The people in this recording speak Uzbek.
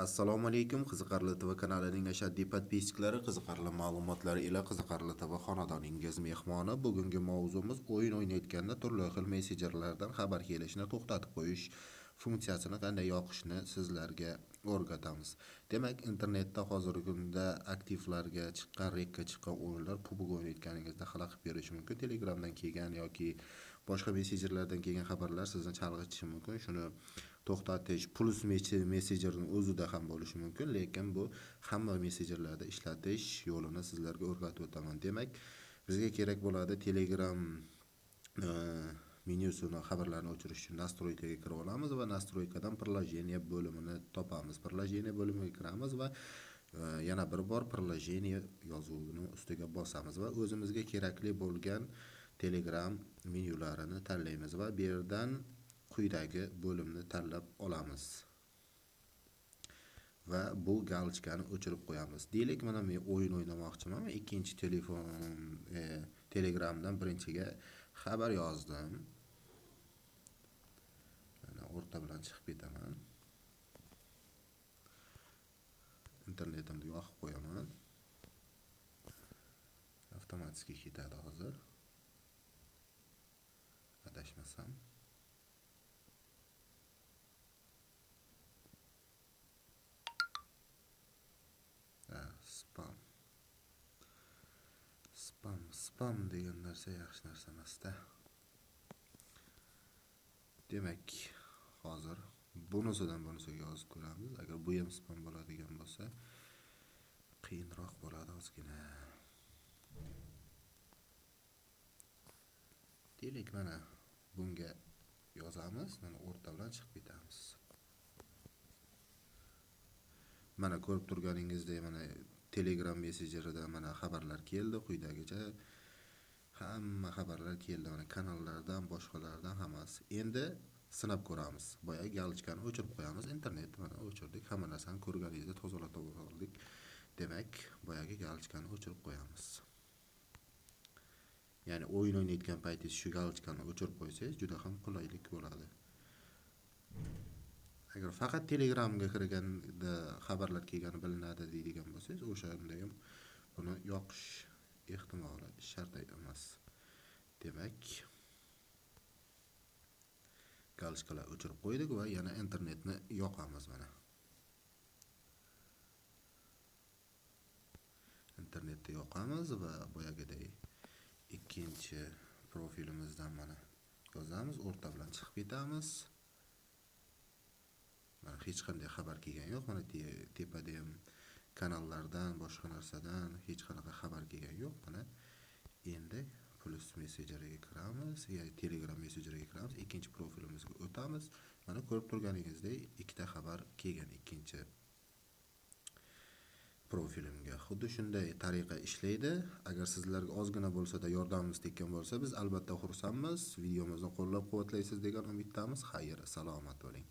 Assalomu alaykum qiziqarli TV kanalining ashaddiy podpischiklari, qiziqarli ma'lumotlar ila qiziqarli TV xonadoningiz mehmoni. Bugungi mavzumiz o'yin o'ynayotganda turli xil messenjerlardan xabar kelishini to'xtatib qo'yish funksiyasini qanday yoqishni sizlarga o'rgatamiz. Demak, internetda hozirgi kunda aktivlarga chiqqan, rekka chiqqan o'yinlar PUBG o'ynayotganingizda xalaqit berishi mumkin. Telegramdan kelgan yoki boshqa messenjerlardan kelgan xabarlar sizni chalg'itishi mumkin. Shuni to'xtatish plus messenjerning o'zida ham bo'lishi mumkin, lekin bu hamma messenjerlarda ishlatish yo'lini sizlarga o'rgatib o'taman. Demak, bizga kerak bo'ladi Telegram e, menyusini xabarlarni o'chirish uchun nastroykaga kirib olamiz va nastroykadan приложение bo'limini topamiz. Приложение bo'limiga kiramiz va e, yana bir bor приложение yozuvini ustiga bosamiz va o'zimizga kerakli bo'lgan Telegram menyularini tanlaymiz va bu yerdan quyidagi bo'limni tanlab olamiz. Va bu galochkani o'chirib qo'yamiz. Deylik, mana men o'yin o'ynamoqchiman. Ikkinchi telefon e, Telegramdan birinchiga xabar yozdim. Mana o'rta bilan chiqib ketaman. Internetimni yoqib qo'yaman. Avtomatik ketadi hozir. Adashmasam. spam spam degan narsa yaxshi narsa emasda. Demak hozir bunisidan bunisiga yozib ko'ramiz. Agar bu ham spam bo'ladigan bo'lsa qiyinroq bo'ladi ozgina. Deylik mana bunga yozamiz mana o'rta bilan chiqib ketamiz. Mana ko'rib turganingizdek mana telegram messenjerida mana xabarlar keldi quyidagicha hamma xabarlar keldi. Mana kanallardan boshqalardan hammasi. Endi sinab ko'ramiz. Boya galochkani o'chirib qo'yamiz. Internetni mana o'chirdik. Hamma narsani ko'rganingizda tozalab oldik demak boyagi galochkani o'chirib qo'yamiz. Ya'ni o'yin o'ynayotgan paytingiz shu galochkani o'chirib qo'ysangiz juda ham qulaylik bo'ladi. Agar faqat telegramga kirganda xabarlar kelgani bilinadi deydigan bo'lsangiz o'shanda ham buni yoqish ehtimoli shart demak galochkalar o'chirib qo'ydik va yana internetni yoqamiz mana. Internetni yoqamiz va boyagidek ikkinchi profilimizdan mana yozamiz o'rta bilan chiqib ketamiz. Mana hech qanday xabar kelgani yo'q mana tepada ham kanallardan boshqa narsadan hech qanaqa xabar kelgani yo'q. Mana endi plus messenjeriga kiramiz ya'ni telegram messenjeriga kiramiz ikkinchi profilimizga o'tamiz. Mana ko'rib turganingizdek ikkita xabar kelgan ikkinchi profilimga. Xuddi shunday tariqa ishlaydi. Agar sizlarga ozgina bo'lsa-da yordamimiz tekkan bo'lsa biz albatta xursandmiz. Videomizni qo'llab quvvatlaysiz degan umiddamiz. Xayr salomat bo'ling.